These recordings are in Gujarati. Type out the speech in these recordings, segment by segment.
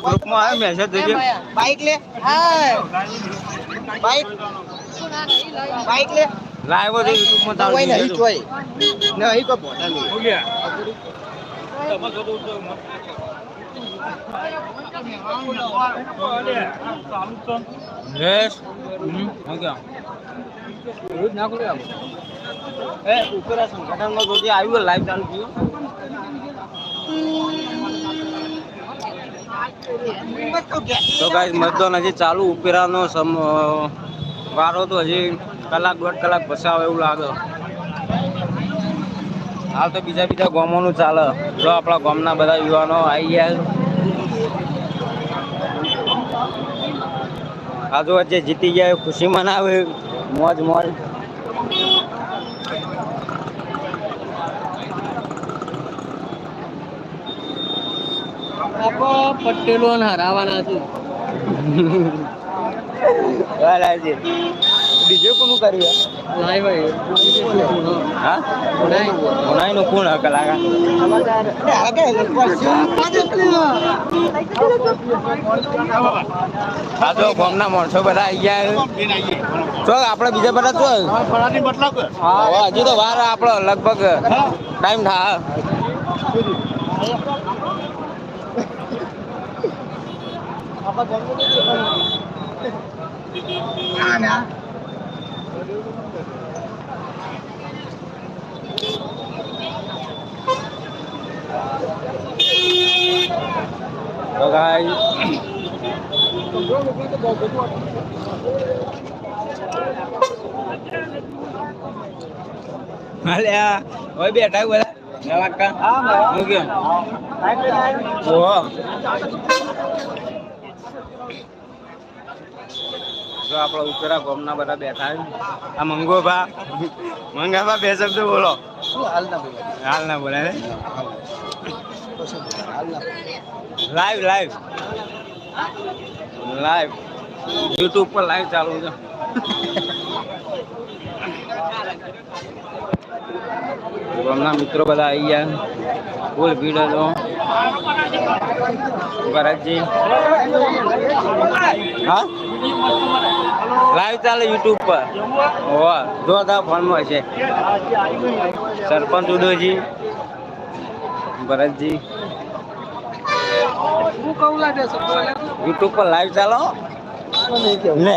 ગ્રુપમાં માં મેસેજ બાઈક લે. હા બાઈક બાઈક લે. લાઈવ જ યુટ્યુબમાં ચાલુ કોઈ નહીં. છે ચોય નહીં સંગઠનમાં તો જે આવ્યું લાઈવ ચાલુ થયું. તો ગાઈસ મતદાન હજી ચાલુ ઉપેરાનો વારો તો હજી કલાક દોઢ કલાક ભસાવે એવું લાગે. હાલ તો બીજા બીજા ગામોનું ચાલે. જો આપણા ગામના બધા યુવાનો આવી ગયા. આજુ જે જીતી ગયા ખુશી મનાવે. મોજ મોજ. પટેલો હરાવાના છે. બીજું કોનું કર્યું લાઈ ભાઈ. હા? કોનાઈ નું કોણ કલાકાર હા તો ગામના માણસો બધા આવી ગયા તો આપણે બીજા બધા તો હવે હજુ તો વાર આપણો લગભગ ટાઈમ થાય તો ગાઈ અલ્યા ઓય બેઠા બધા નવાકા હું કેમ ઓહો જો આપણા ઉપરા ગોમના બધા બેઠા. આ મંગોભા. મંગાભા બે શબ્દ બોલો. હાલ ના બોલે? બોલે લાઈવ લાઈવ લાઈવ યુટ્યુબ પર લાઈવ ચાલુ છે. ગોમના મિત્રો બધા આવી ગયા ફૂલ ભીડ હતો ભરતજી. હા? લાઈવ ચાલે યુટ્યુબ પર. હોવા, જો તા ફોનમાં છે. સરપંચ ઉદયજી, ભરતજી. હું યુટ્યુબ પર લાઈવ ચાલો ફોન ને?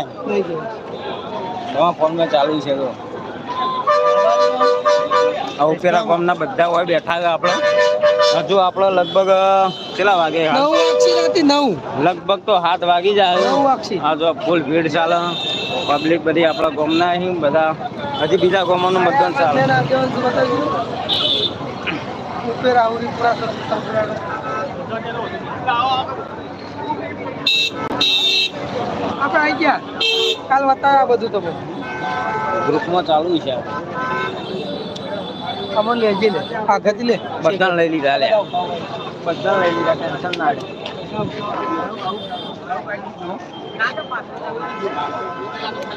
તમારા ફોનમાં ચાલુ છે તો. આ ઉપેરા ગામના બધા હોય બેઠા છે આપણે. હજુ આપણે લગભગ કેટલા વાગે? નવ નવ. લગભગ તો હાથ વાગી જાય. આ જો ફૂલ ભીડ ચાલે. પબ્લિક બધી આપણા ગામના અહીં બધા હજી બીજા ગામોનું મતદાન ચાલે. આપણે આવી ગયા. કાલ બતાવ્યા બધું તમે. ગ્રુપમાં ચાલુ છે અમને લેજે લે. બધાને લઈ લીધા લે. બધા લઈ લીધા ટેન્શન ના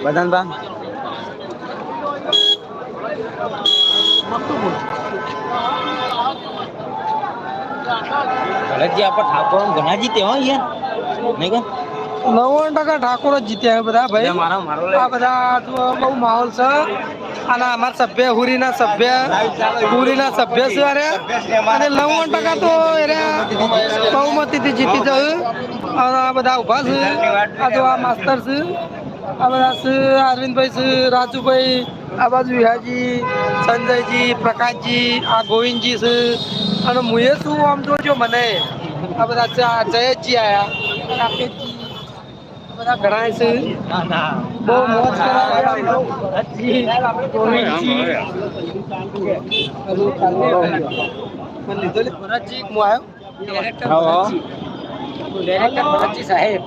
બધાને બા. ભરતજી આપણે ઠાકોર ઘણા જીતે હો યાર નહીં કહો નવ્વાણું ટકા ઠાકોર જ જીત્યા બધા ભાઈ. આ બધા બહુ માહોલ છે. અને અમારા સભ્ય હુરીના સભ્ય હુરીના સભ્ય છે અરે અને નવ્વાણું ટકા તો એરે બહુમતીથી જીતી અને આ બધા ઊભા છે. આ તો આ માસ્તર છે. આ બધા છે અરવિંદભાઈ છે રાજુભાઈ આ બાજુ વિહાજી સંજયજી પ્રકાશજી આ ગોવિંદજી છે. અને મુએ શું આમ જોજો મને. આ બધા જયેશજી આયા. રાકેશજી ઘણા છે. બહુ મોજ. ભરતજી, હું આવ્યો? સાહેબ.